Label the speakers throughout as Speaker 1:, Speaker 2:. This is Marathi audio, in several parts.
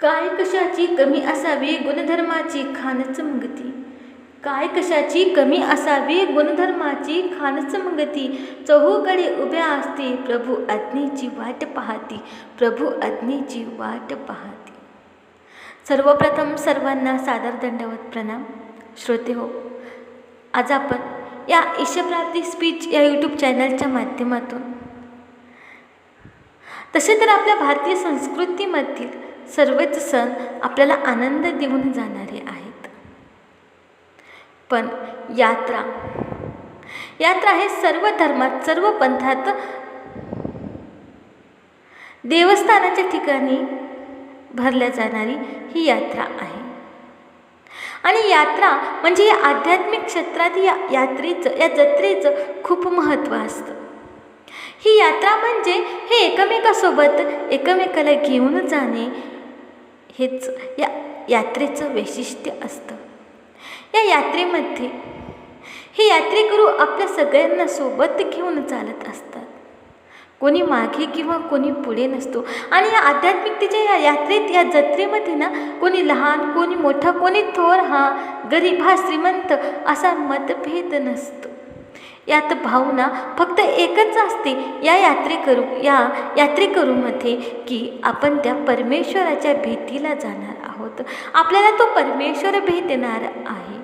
Speaker 1: काय कशाची कमी असावी गुणधर्माची खानच मंगती काय कशाची कमी असावी गुणधर्माची खानच मंगती चहूकडे उभ्या असते प्रभू आज्ञेची वाट पाहती प्रभू आज्ञेची वाट पाहती. सर्वप्रथम सर्वांना सादर दंडवत प्रणाम. श्रोते हो आज आपण या ईशप्राप्ती स्पीच या यूट्यूब चॅनलच्या माध्यमातून तसे तर आपल्या भारतीय संस्कृतीमधील सर्वच सण आपल्याला आनंद देऊन जाणारे आहेत. पण यात्रा यात्रा हे सर्व धर्मात सर्व पंथात देवस्थानाच्या ठिकाणी भरल्या जाणारी ही यात्रा आहे. आणि यात्रा म्हणजे या आध्यात्मिक क्षेत्रात या यात्रेचं या जत्रेचं खूप महत्त्व असतं. ही यात्रा म्हणजे हे एकमेकासोबत एकमेकाला घेऊन जाणे हेच या यात्रेचं वैशिष्ट्य असतं. या यात्रेमध्ये हे यात्रेकरू आपल्या सगळ्यांना सोबत घेऊन चालत असतात. कोणी मागे किंवा कोणी पुढे नसतो. आणि या आध्यात्मिकतेच्या या यात्रेत या जत्रेमध्ये ना कोणी लहान कोणी मोठा कोणी थोर हा गरीब हा श्रीमंत असा मतभेद नसतो. यात भावना फक्त एकच असते. या यात्रेकरू या यात्रेकरूमध्ये की आपण त्या परमेश्वराच्या भेटीला जाणार आहोत. आपल्याला तो परमेश्वर भेटणार आहे.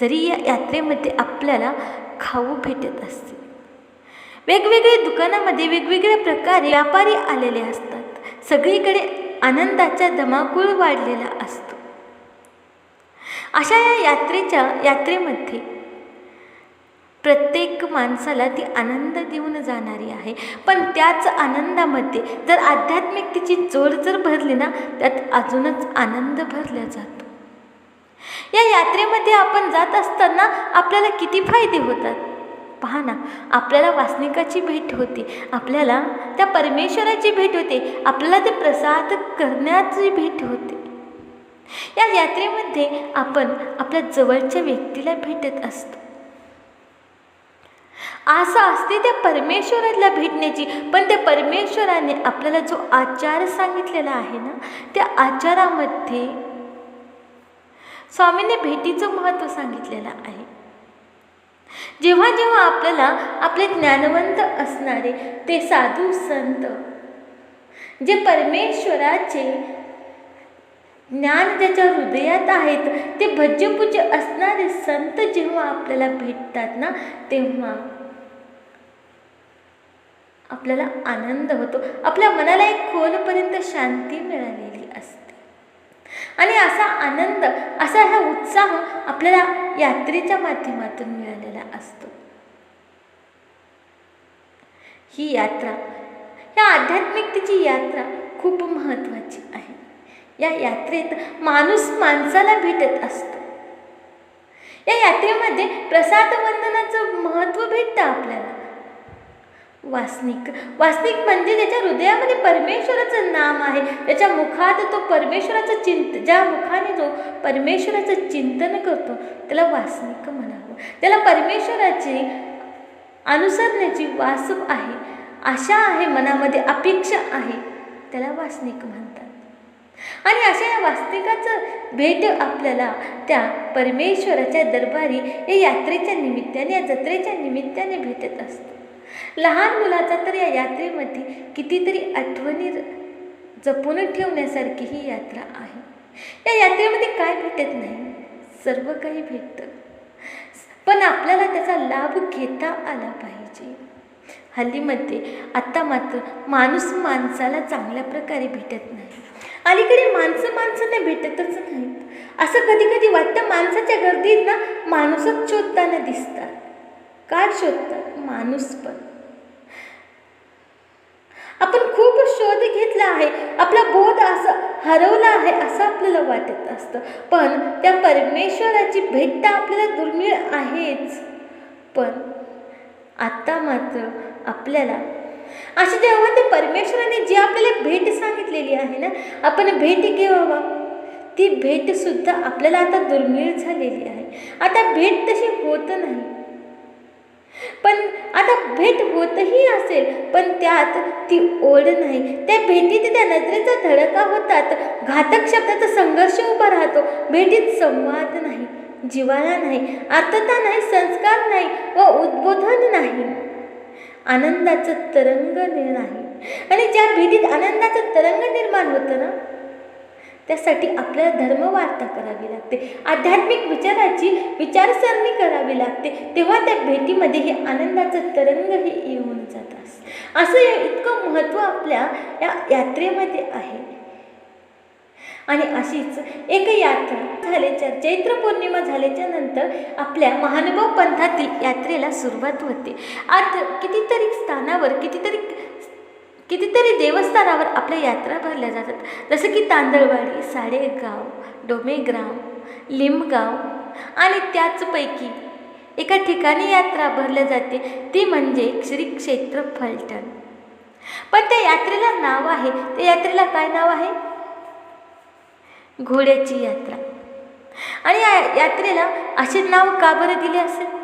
Speaker 1: जरी या यात्रेमध्ये आपल्याला खाऊ भेटत असते. वेगवेगळ्या दुकानामध्ये वेगवेगळ्या प्रकारे व्यापारी आलेले असतात. सगळीकडे आनंदाचा धमाकूळ वाढलेला असतो. अशा या यात्रेच्या यात्रेमध्ये प्रत्येक माणसाला ती आनंद देऊन जाणारी आहे. पण त्याच आनंदामध्ये जर आध्यात्मिकतेची जोड जर भरली ना त्यात अजूनच आनंद भरला जातो. या यात्रेमध्ये आपण जात असताना आपल्याला किती फायदे होतात? पहा ना आपल्याला वासनिकाची भेट होते आपल्याला त्या परमेश्वराची भेट होते आपल्याला ते प्रसाद करण्याची भेट होते. या यात्रेमध्ये आपण आपल्या जवळच्या व्यक्तीला भेटत असतो. आशा असते त्या परमेश्वराला भेटण्याची. पण त्या परमेश्वराने आपल्याला जो आचार सांगितलेला आहे ना त्या आचारामध्ये स्वामीने भेटीचं महत्त्व सांगितलेलं आहे. जेव्हा जेव्हा आपल्याला आपले ज्ञानवंत असणारे ते साधू संत जे परमेश्वराचे ज्ञान ज्याच्या हृदयात आहेत ते भज्यपूज्य असणारे संत जेव्हा आपल्याला भेटतात ना तेव्हा आपल्याला आनंद होतो. आपल्या मनाला एक खोलपर्यंत शांती मिळालेली असते. आणि असा आनंद असा हा उत्साह आपल्याला यात्रेच्या माध्यमातून मिळालेला असतो. ही यात्रा या आध्यात्मिकतेची यात्रा खूप महत्त्वाची आहे. या यात्रेत माणूस माणसाला भेटत असतो. या यात्रेमध्ये प्रसाद वंदनाचं महत्त्व भेटतं आपल्याला. वासनिक. वासनिक म्हणजे त्याच्या हृदयामध्ये परमेश्वराचं नाम आहे. त्याच्या मुखात तो परमेश्वराचं चिंत ज्या मुखाने जो परमेश्वराचं चिंतन करतो त्याला वासनिक म्हणावं. त्याला परमेश्वराची अनुसरण्याची वासव आहे. आशा आहे मनामध्ये अपेक्षा आहे. त्याला वासनिक म्हणतात. आणि अशा या वास्तविकाचं भेट आपल्याला त्या परमेश्वराच्या दरबारी या यात्रेच्या निमित्ताने या जत्रेच्या निमित्ताने भेटत असतं. लहान मुलाचा तर या यात्रेमध्ये कितीतरी आठवणी जपून ठेवण्यासारखी ही यात्रा आहे. या यात्रेमध्ये काय भेटत नाही? सर्व काही भेटतं. पण आपल्याला त्याचा लाभ घेता आला पाहिजे. हल्लीमध्ये आत्ता मात्र माणूस माणसाला चांगल्या प्रकारे भेटत नाही. अलीकडे माणसं माणसांना भेटतच नाहीत. असं कधी कधी वाटतं माणसाच्या गर्दीत ना माणूसच शोधताना दिसतात. काय शोधतात? माणूस पण. आपण खूप शोध घेतला आहे. आपला बोध असं हरवला आहे असं आपल्याला वाटत असतं. पण त्या परमेश्वराची भेट तर आपल्याला दुर्मिळ आहेच. पण आत्ता मात्र आपल्याला असे जेव्हा ते परमेश्वराने जी आपल्याला भेट सांगितलेली आहे ना आपण भेट घेवावा. ती भेटसुद्धा आपल्याला आता दुर्मिळ झालेली आहे. आता भेट तशी होत नाही. पण आता भेट होतही असेल पण त्यात ती ओढ नाही. त्या भेटीत त्या नजरेचा धडका होतात. घातक शब्दाचा संघर्ष उभा राहतो. भेटीत संवाद नाही जिवाळा नाही अर्थता नाही संस्कार नाही व उद्बोधन नाही. आनंदाचं तरंग नाही. आणि ज्या भेटीत आनंदाचं तरंग निर्माण होतं ना त्यासाठी आपल्याला धर्मवार्ता करावी लागते. आध्यात्मिक विचाराची विचारसरणी करावी लागते. तेव्हा त्या भेटीमध्ये हे आनंदाचं तरंग हे येऊन जातात असं हे इतकं महत्त्व आपल्या या यात्रेमध्ये आहे. आणि अशीच एक यात्रा झाल्याच्या चैत्र पौर्णिमा झाल्याच्यानंतर आपल्या महानुभव पंथातील यात्रेला सुरुवात होते. आज कितीतरी स्थानावर कितीतरी कितीतरी देवस्थानावर आपल्या यात्रा भरल्या जातात. जसं की तांदळवाडी साडेगाव डोमेग्राम लिंबगाव आणि त्याचपैकी एका ठिकाणी यात्रा भरल्या जाते. ती म्हणजे श्री क्षेत्र फलटण. पण त्या यात्रेला नाव आहे. त्या यात्रेला काय नाव आहे? घोड्याची यात्रा. आणि या यात्रेला असे नाव का बरं दिले असेल?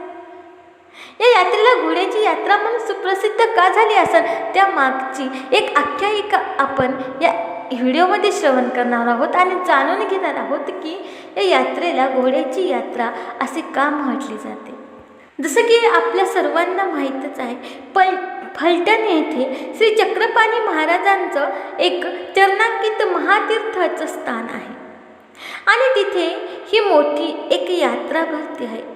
Speaker 1: या यात्रेला घोड्याची यात्रा म्हणून सुप्रसिद्ध का झाली असेल त्या मागची एक आख्यायिका आपण या व्हिडिओमध्ये श्रवण करणार आहोत आणि जाणून घेणार आहोत की या यात्रेला घोड्याची यात्रा असे का म्हटली जाते? जसं की आपल्या सर्वांना माहीतच आहे पण फलटण येथे श्री चक्रपाणी महाराजांचं एक चरणांकित महातीर्थाचं स्थान आहे. आणि तिथे ही मोठी एक यात्रा भरती आहे.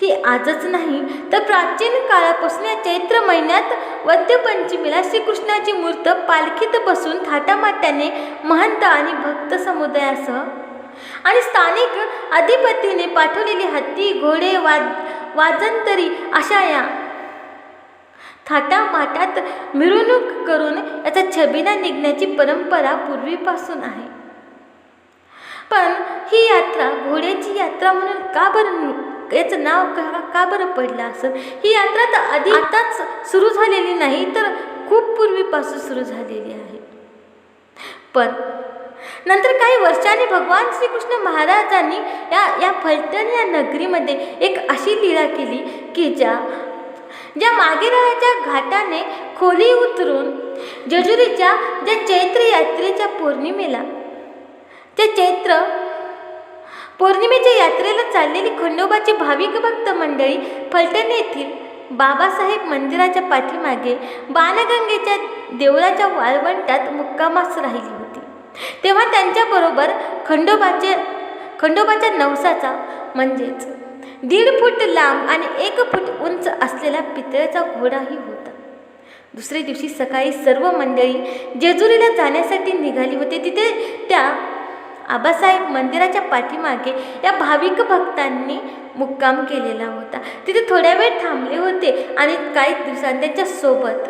Speaker 1: ही आजच नाही तर प्राचीन काळापासून या चैत्र महिन्यात वद्यपंचमीला श्रीकृष्णाची मूर्त पालखीत बसून थाटामाट्याने महंत आणि भक्त समुदायासह आणि स्थानिक अधिपतीने पाठवलेली हत्ती घोडे वाद वाजंतरी अशा या थाटामाटात मिरवणूक करून याचा छबिना निघण्याची परंपरा पूर्वीपासून आहे. पण ही यात्रा घोड्याची यात्रा म्हणून का बरं याचं नाव का का बरं पडलं असं? ही यात्रा तर आधी आताच सुरू झालेली नाही तर खूप पूर्वीपासून सुरू झालेली आहे. पण नंतर काही वर्षांनी भगवान श्रीकृष्ण महाराजांनी या या फलटण या नगरीमध्ये एक अशी लीला केली की ज्या ज्या मागेराच्या घाटाने खोली उतरून जजुरीच्या ज्या चैत्र यात्रेच्या पौर्णिमेला त्या चैत्र पौर्णिमेच्या यात्रेला चाललेली खंडोबाची भाविक भक्त मंडळी फलटण येथील बाबासाहेब मंदिराच्या पाठीमागे बाणगंगेच्या देवळाच्या वाळवंटात मुक्कामास राहिली होती. तेव्हा त्यांच्याबरोबर खंडोबाचे खंडोबाच्या नवसाचा म्हणजेच दीड फूट लांब आणि एक फूट उंच असलेला पितळ्याचा घोडाही होता. दुसऱ्या दिवशी सकाळी सर्व मंडळी जेजुरीला जाण्यासाठी निघाली होती. तिथे त्या आबासाहेब मंदिराच्या पाठीमागे या भाविक भक्तांनी मुक्काम केलेला होता. तिथे थोड्या वेळ थांबले होते आणि काही दिवसांनी त्यांच्यासोबत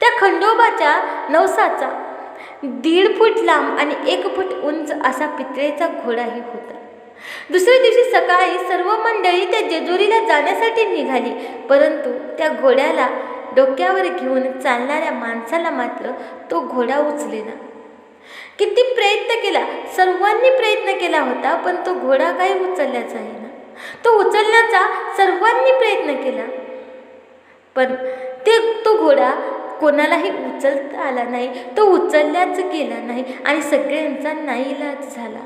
Speaker 1: त्या खंडोबाच्या नवसाचा दीड फूट लांब आणि एक फूट उंच असा पितळेचा घोडाही होता. दुसऱ्या दिवशी सकाळी सर्व मंडळी त्या जेजुरीला जाण्यासाठी निघाली परंतु त्या घोड्याला डोक्यावर घेऊन चालणाऱ्या माणसाला मात्र तो घोडा उचलेना. किती प्रयत्न केला सर्वांनी प्रयत्न केला होता पण तो घोडा काही उचलल्याचा आहे ना? तो उचलण्याचा सर्वांनी प्रयत्न केला. पण ते तो घोडा कोणालाही उचलता आला नाही तो उचलल्याच गेला नाही आणि सगळ्यांचा नाईलाज झाला.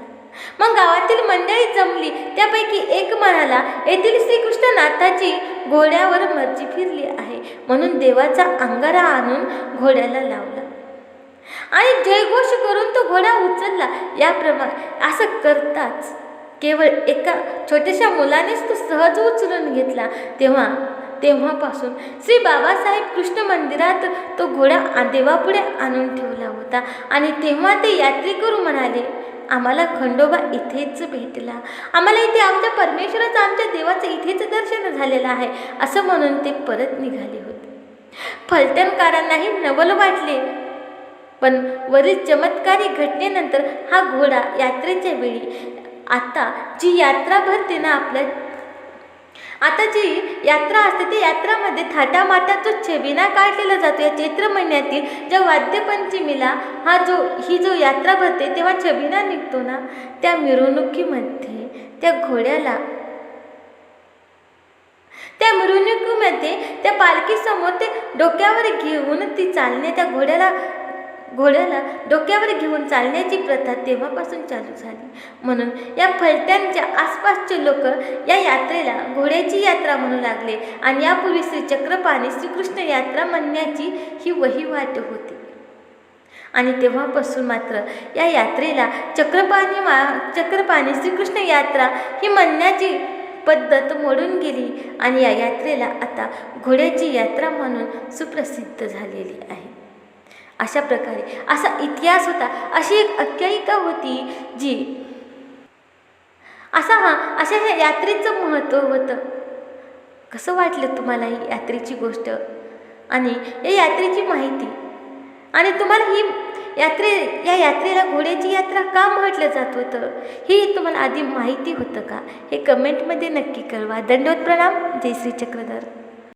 Speaker 1: मग गावातील मंडळी जमली त्यापैकी एक म्हणाला येथील श्रीकृष्ण नाथाची घोड्यावर मर्जी फिरली आहे. म्हणून देवाचा अंगारा आणून घोड्याला लावला. आणि जयघोष करून तो घोडा उचलला. याप्रमाणे असं करताच केवळ एका छोट्याशा मुलानेच तो सहज उचलून घेतला. तेव्हा तेव्हापासून श्री बाबासाहेब कृष्ण मंदिरात तो घोडा देवापुढे आणून ठेवला होता. आणि तेव्हा ते यात्रेकरू म्हणाले आम्हाला खंडोबा इथेच भेटला. आम्हाला इथे आमच्या परमेश्वराचं आमच्या देवाचं इथेच दर्शन झालेलं आहे. असं म्हणून ते परत निघाले होते. फलटणकारांनाही नवल वाटले. पण वरील चमत्कारी घटनेनंतर हा घोडा यात्रेच्या वेळी आता जी यात्रा भरते ना आपल्या आता जी यात्रा असते त्या यात्रामध्ये थाटामाटात जो छबिना काढलेला जातो. या चैत्र महिन्यातील ज्या वाद्यपंचमीला हा जो ही जो यात्रा भरते तेव्हा छबिना निघतो ना त्या मिरवणुकीमध्ये त्या घोड्याला त्या मिरवणुकीमध्ये त्या पालखीसमोर ते डोक्यावर घेऊन ती चालणे त्या घोड्याला घोड्याला डोक्यावर घेऊन चालण्याची प्रथा तेव्हापासून चालू झाली. म्हणून या फलट्यांच्या आसपासचे लोक या यात्रेला घोड्याची यात्रा म्हणू लागले आणि यापूर्वी श्री श्रीकृष्ण यात्रा म्हणण्याची ही वहिवाट होती. आणि तेव्हापासून मात्र या यात्रेला चक्रपाणी मा चक्रपाणी श्रीकृष्ण यात्रा ही म्हणण्याची पद्धत मोडून गेली आणि या यात्रेला आता घोड्याची यात्रा म्हणून सुप्रसिद्ध झालेली आहे. अशा प्रकारे. असा इतिहास होता. अशी एक आख्यायिका होती जी असा हा अशा ह्या यात्रेचं महत्त्व होतं. कसं वाटलं तुम्हाला ही यात्रेची गोष्ट? आणि या यात्रेची माहिती? आणि तुम्हाला ही यात्रे या यात्रेला घोड्याची यात्रा का म्हटलं जात होतं? ही तुम्हाला आधी माहिती होतं का? हे कमेंटमध्ये नक्की कळवा. दंडवत प्रणाम. जय श्री चक्रधर.